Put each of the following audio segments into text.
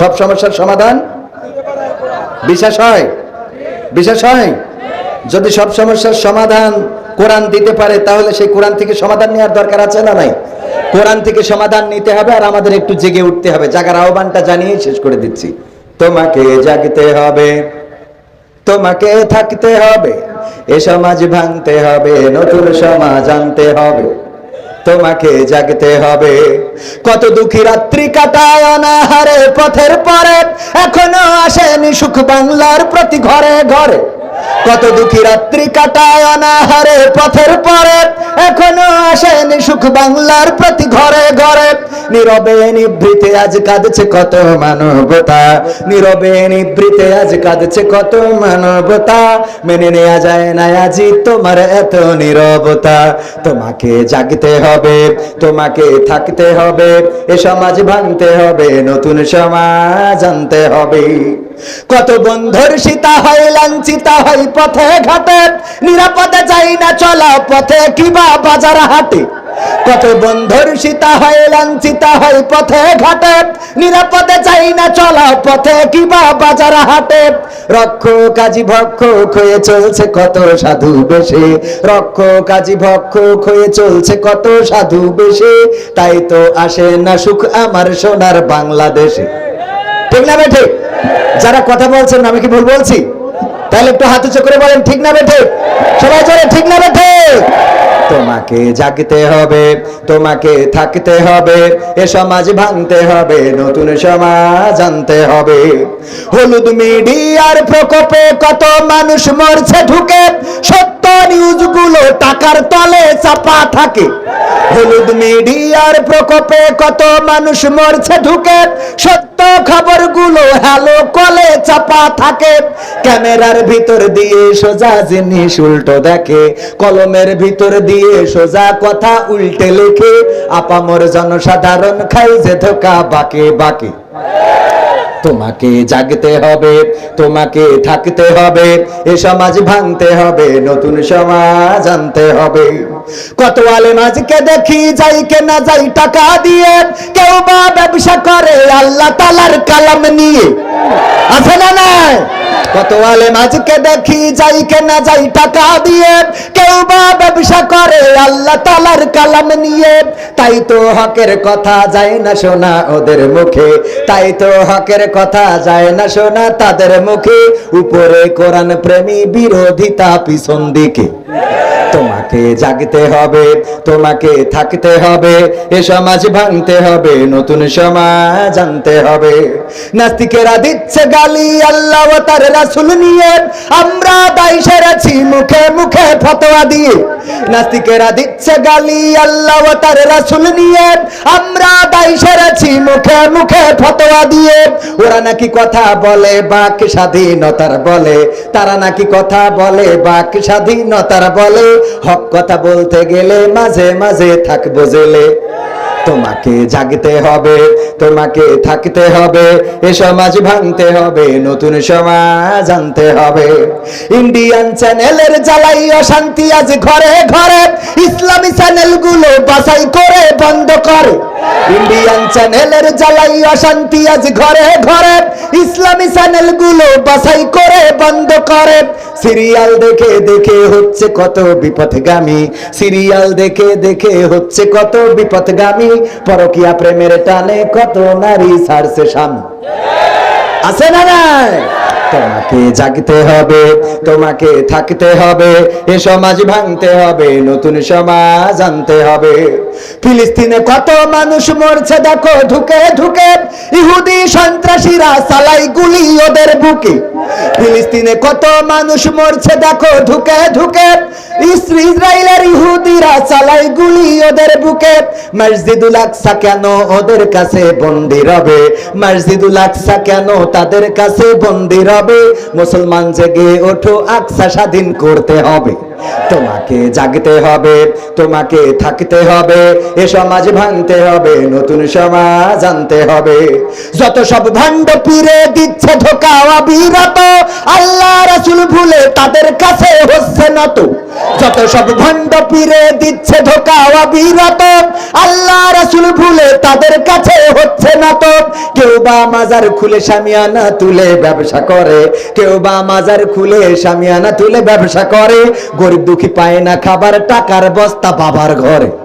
সব সমস্যার সমাধান? বিশ্বাস হয়? বিশ্বাস হয়? যদি সব সমস্যার সমাধান কোরআন দিতে পারে, তাহলে সেই কোরআন থেকে সমাধান নেওয়ার দরকার আছে না নাই? কোরআন থেকে সমাধান নিতে হবে আর আমাদের একটু জেগে উঠতে হবে। জাগার আহ্বানটা জানিয়ে শেষ করে দিচ্ছি। তোমাকে জাগতে হবে, তোমাকে থাকতে হবে, এ সমাজ ভাঙতে হবে, নতুন সমাজ আনতে হবে। তোমাকে জাগতে হবে। কত দুঃখী রাত্রি কাটায় অনাহারে পথের পরে এখনও আসেনি সুখ বাংলার প্রতি ঘরে ঘরে। কত দুঃখী রাত্রি কাটায় অনাহারে পথের পরে, এখনও আসেনি সুখ বাংলার প্রতি ঘরে ঘরে। নীরবে নিভৃতে আজ কাঁদছে কত মানবতা, নীরবে নিভৃতে আজ কাঁদছে কত মানবতা। মেনে নেওয়া যায় না আজি তোমার এত নীরবতা। তোমাকে জাগতে হবে, তোমাকে থাকতে হবে, এ সমাজ ভাঙতে হবে, নতুন সমাজ আনতে হবে। কত বন্ধুর সীতা হয়, লাঞ্ছিতা হয় পথে ঘাটে। নিরাপদে যাই না চলা পথে কিবা বাজার হাটে। কত বন্ধুর সীতা হয়, লাঞ্ছিতা হয় পথে ঘাটে। নিরাপদে যাই না চলা পথে কিবা বাজার হাটে। রক্ষ কাজী ভক্ষ হয়ে চলছে কত সাধু বেশে। রক্ষ কাজী ভক্ষ হয়ে চলছে কত সাধু বেশে। তাই তো আসে না সুখ আমার সোনার বাংলাদেশে। ঠিক না বেঠে? যারা কথা বলছেন, আমি কি ভুল বলছি? তাহলে একটু হাতে চোখ বলেন, ঠিক না বেঠে? সবাই জোরে, ঠিক না বেঠে? তোমাকে জাগতে হবে, তোমাকে থাকতে হবে, এ সমাজ ভাঙতে হবে, নতুন সমাজ আনতে হবে। হলুদ মিডিয়ার প্রকোপে কত মানুষ মরছে ঢুকে, সত্য নিউজগুলো টাকার তলে চাপা থাকে। হলুদ মিডিয়ার প্রকোপে কত মানুষ মরছে ঢুকে সত্য খবরগুলো হ্যালো কলে চাপা থাকে। ক্যামেরার ভিতর দিয়ে সোজা জিনিস উল্টো দেখে। কলমের ভিতর দিয়ে সোজা কথা উল্টে লেখে। আপামর জনসাধারণ খাই যে ধোকা বাকে বাকে। তোমাকে জাগতে হবে, তোমাকে থাকতে হবে। এ সমাজ ভাঙতে হবে, নতুন সমাজ আনতে হবে। কত আলেম আজকে দেখি যাই কে না যাই টাকা দিয়ে, কেউ বা ব্যবসা করে আল্লাহ তালার কালাম নিয়ে। আছে না নাই? কত আলেম আজকে দেখি যাই কে না যাই টাকা দিয়ে। কেউ বা ব্যবসা করে, আল্লাহ তালার কালাম নিয়ে। তাই তো হকের কথা যায় না শোনা ওদের মুখে। তাই তো হকের কথা যায় না শোনা তাদের মুখে। উপরে কোরআন প্রেমী বিরোধিতা পিছন দিকে। তোমাকে জাগতে হবে, তোমাকে থাকতে হবে, এ সমাজ ভাঙতে হবে, নতুন সমাজ আনতে হবে। নাস্তিকেরা দিচ্ছে গালি, আল্লাহ ও তার রাসূল নিয়ে, আমরা সেরেছি মুখে মুখে ফতোয়া দিয়ে। নাস্তিকেরা দিচ্ছে গালি, আল্লাহ তার রাসূল নিয়ে, আমরা সেরেছি মুখে মুখে ফতোয়া দিয়ে। ওরা নাকি কথা বলে বাক স্বাধীনতার বলে, তারা নাকি কথা বলে বাক স্বাধীনতার বলে। হক কথা বলতে গেলে মাঝে মাঝে থাকব জেলে। তোমাকে জাগতে হবে, তোমাকে থাকতে হবে, এ সমাজ ভাঙতে হবে, নতুন সমাজ আনতে হবে। ইন্ডিয়ান চ্যানেলের জ্বালাই অশান্তি আজ ঘরে ঘরে, ইসলামী চ্যানেলগুলো বাছাই করে বন্ধ করে। ইন্ডিয়ান চ্যানেলের জ্বালাই অশান্তি আজ ঘরে ঘরে। ইসলামী চ্যানেলগুলো বাছাই করে বন্ধ করে। সিরিয়াল দেখে দেখে হচ্ছে কত বিপথগামী। সিরিয়াল দেখে দেখে হচ্ছে কত বিপথগামী। পরকিয়া প্রেমের টানে কত নারী ছাড়ছে স্বামী। আছে না নাই? তোমাকে জাগতে হবে, তোমাকে থাকতে হবে, এ সমাজ ভাঙতে হবে, নতুন সমাজ আনতে হবে। ফিলিস্তিনে কত মানুষ মরছে দেখো, ঢুকে ঢুকে, ইহুদি সন্ত্রাসীরা সালাই গুলি ওদের বুকে। ফিলিস্তিনে কত মানুষ মরছে দেখো, ঢুকে ঢুকে ইস- ইসরায়েলের ইহুদিরা চালাই গুলি ওদের বুকে। মসজিদুল আকসা কেন ওদের কাছে বন্দি রবে? মসজিদুল আকসা কেন তাদের কাছে বন্দি রবে মুসলমান জেগে ওঠো, আকসা স্বাধীন করতে হবে। তোমাকে জাগতে হবে, তোমাকে থাকতে হবে, এ সমাজ ভাঙতে হবে, নতুন সমাজ আনতে হবে। যত সব ভাণ্ড পীরে দিচ্ছে ধোকা, অবিরত, আল্লাহ রাসূল ভুলে তাদের কাছে হচ্ছে না তো যত সব ভণ্ড পীরে দিচ্ছে ধোকা অবিরত আল্লাহ রাসুল ভুলে তাদের কাছে হচ্ছে না তো কেউ বা মাজার খুলে সামিয়ানা তুলে ব্যবসা করে, কেউ বা মাজার খুলে সামিয়ানা তুলে ব্যবসা করে। গরিব দুঃখী পায় না খাবার, টাকার বস্তা বাবার ঘরে।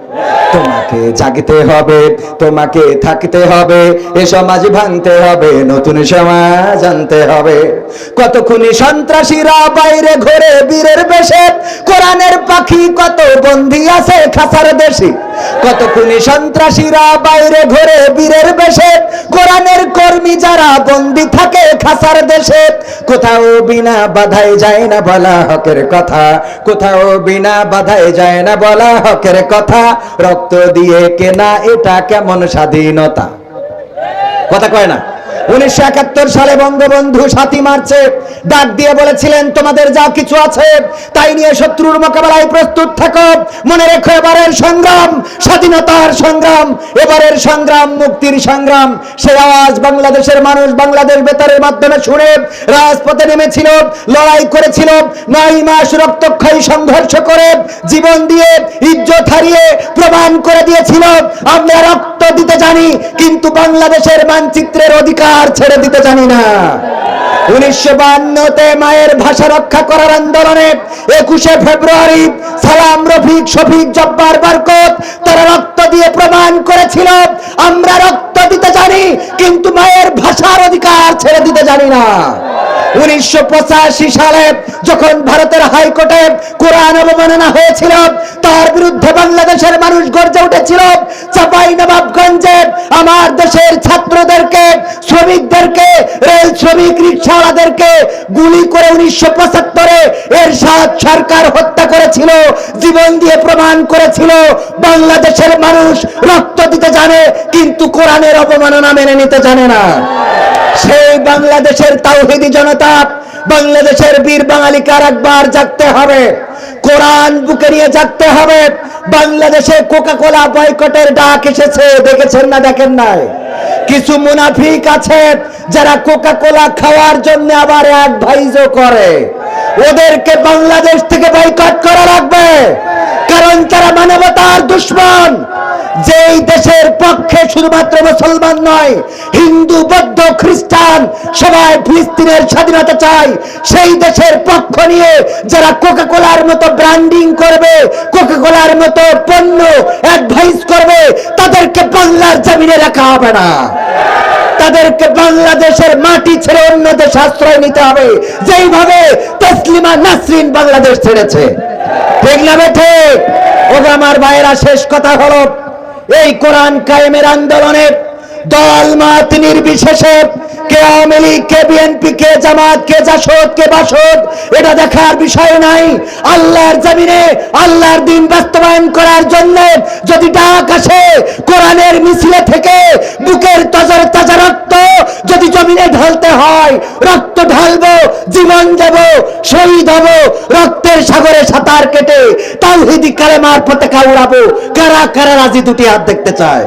তোমাকে জাগতে হবে, তোমাকে থাকতে হবে, এ সমাজ ভাঙতে হবে, নতুন সমাজ আনতে হবে। কতক্ষণ সন্ত্রাসীরা বাইরে ঘোরে বীরের বেশে? কোরআনের পাখি কত বন্দি আছে খাসার দেশে? কতক্ষণি সন্ত্রাসীরা বাইরে ঘরে বীরের বেশে? কোরআনের কর্মী যারা বন্দি থাকে খাসার দেশে, কোথাও বিনা বাধায় যায় না বলা হকের কথা, কোথাও বিনা বাধায় যায় না বলা হকের কথা। রক্ত দিয়ে কেনা এটা কেমন স্বাধীনতা? কথা কয় না? উনিশশো একাত্তর সালে বঙ্গবন্ধু সাতই মার্চে ডাক দিয়ে বলেছিলেন, তোমাদের যা কিছু আছে, তাই নিয়ে শত্রুর মোকাবেলায় প্রস্তুত থাকো। মনে রেখো এবারের সংগ্রাম, স্বাধীনতার সংগ্রাম, এবারের সংগ্রাম, মুক্তির সংগ্রাম। সে আওয়াজ বাংলাদেশের মানুষ বাংলাদেশ বেতারের মাধ্যমে শুনে রাজপথে নেমেছিল, লড়াই করেছিল, নয় মাস রক্তক্ষয়ী সংঘর্ষ করে জীবন দিয়ে ইজ্জত হারিয়ে প্রমাণ করে দিয়েছিল, আমরা রক্ত দিতে জানি, কিন্তু বাংলাদেশের মানচিত্রের অধিকার ছেড়ে দিতে জানি না। মায়ের ভাষা রক্ষা করার আন্দোলনে একুশে ফেব্রুয়ারি শফিক, জব্বার রক্ত দিয়ে প্রমাণ করেছিল, আমরা রক্ত দিতে জানি, কিন্তু মায়ের ভাষার অধিকার ছেড়ে দিতে জানি না। উনিশশো সালে যখন ভারতের হাইকোর্টে কোরআন অবমাননা হয়েছিল, তার বিরুদ্ধে বাংলাদেশের মানুষ গর্জে উঠেছিল, চাপাই নবাবগঞ্জে আমার দেশের ছাত্রদেরকে, শ্রমিকদেরকে, রেল শ্রমিক রিক্সাওয়ালাদেরকে গুলি করে উনিশশো পঁচাত্তরে এর সাত সরকার হত্যা করেছিল, জীবন দিয়ে প্রমাণ করেছিল, বাংলাদেশের মানুষ রক্ত দিতে জানে, কিন্তু কোরআনের অবমাননা মেনে নিতে জানে না। সেই বাংলাদেশের তাওহিদি জনতা, বাংলাদেশের বীর বাঙালি কার একবার জাগতে হবে। কোরআন বুকে নিয়ে জাগতে হবে। বাংলাদেশে কোকা কোলা বয়কটের ডাক এসেছে, দেখেছেন না, দেখেন নাই? কিছু মুনাফিক আছে যারা কোকা কোলা খাওয়ার জন্য আবার এক ভাইজও করে। ওদেরকে বাংলাদেশ থেকে বয়কট করা লাগবে, কারণ তারা মানবতার দুশ্মন। যেই দেশের পক্ষে শুধুমাত্র মুসলমান নয়, হিন্দু, বৌদ্ধ, খ্রিস্টান, সবাই ফিলিস্তিনের স্বাধীনতা চায়, সেই দেশের পক্ষ নিয়ে যারা কোকা কোলার মতো ব্র্যান্ডিং করবে কোকা কোলার মতো পণ্য অ্যাডভাইস করবে, তাদেরকে বাংলার জমিনে রাখা হবে না। তাদেরকে বাংলাদেশের মাটি ছেড়ে অন্য দেশে আশ্রয় নিতে হবে। যেইভাবে তসলিমা নাসরিন বাংলাদেশ ছেড়েছে। ঠিক না বেঠে আমার ভাইয়েরা, শেষ কথা হলো এই কোরআন কায়েমের আন্দোলনে দল মাত নির্বিশেষে কে আওয়ামী লীগ, কে বিএনপি, কে জামাত, কে জাসদ, কে বাসদ, এটা দেখার বিষয় নাই। আল্লাহর জমিনে আল্লাহর দিন বাস্তবায়ন করার জন্য যদি ডাক আসে, কোরআনের মিছিলে থেকে বুকের তাজার তাজা রক্ত যদি জমিনে ঢালতে হয়, রক্ত ঢালবো, জীবন দেব, শহীদ হব, রক্তের সাগরে সাঁতার কেটে তাওহিদি কালেমার পতাকা উড়াবো। কারা কারা রাজি দুটি হাত দেখতে চায়?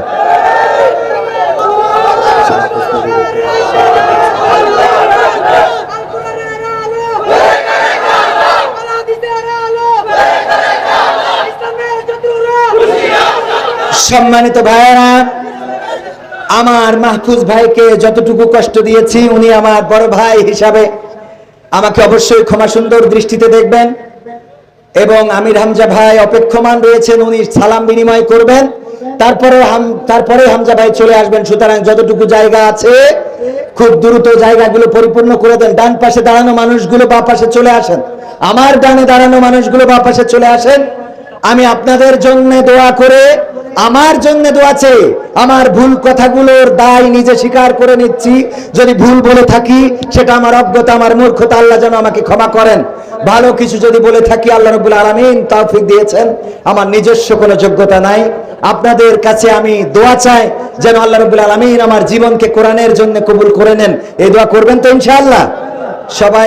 সম্মানিত ভাইয়েরা, আমার মাহফুজ ভাইকে যতটুকু কষ্ট দিয়েছি, উনি আমার বড় ভাই হিসাবে আমাকে অবশ্যই ক্ষমা সুন্দর দৃষ্টিতে দেখবেন। এবং আমির হামজা ভাই অপেক্ষমান রয়েছেন, উনি সালাম বিনিময় করবেন। তারপরে তারপরে হামজা ভাই চলে আসবেন, সুতরাং যতটুকু জায়গা আছে, খুব দ্রুত জায়গাগুলো পরিপূর্ণ করে দেন। ডান পাশে দাঁড়ানো মানুষগুলো বা পাশে চলে আসেন। আমার ডানে দাঁড়ানো মানুষগুলো বা পাশে চলে আসেন। আমি আপনাদের জন্য দোয়া করে আমার জন্য দোয়া আমার ভুল কথাগুলোর দায় নিজে স্বীকার করে নিচ্ছি। যদি ভুল বলে থাকি, সেটা আমার অজ্ঞতা, আমার মূর্খতা, আল্লাহ যেন আমাকে ক্ষমা করেন। ভালো কিছু যদি বলে থাকি, আল্লাহ রবুল আলমিন তৌফিক দিয়েছেন। আমার নিজস্ব কোনো যোগ্যতা নাই। আপনাদের কাছে আমি দোয়া চাই যেন আল্লাহ রবুল আলমিন আমার জীবনকে কোরআনের জন্য কবুল করে নেন। এই দোয়া করবেন তো ইনশাআল্লাহ? সবাই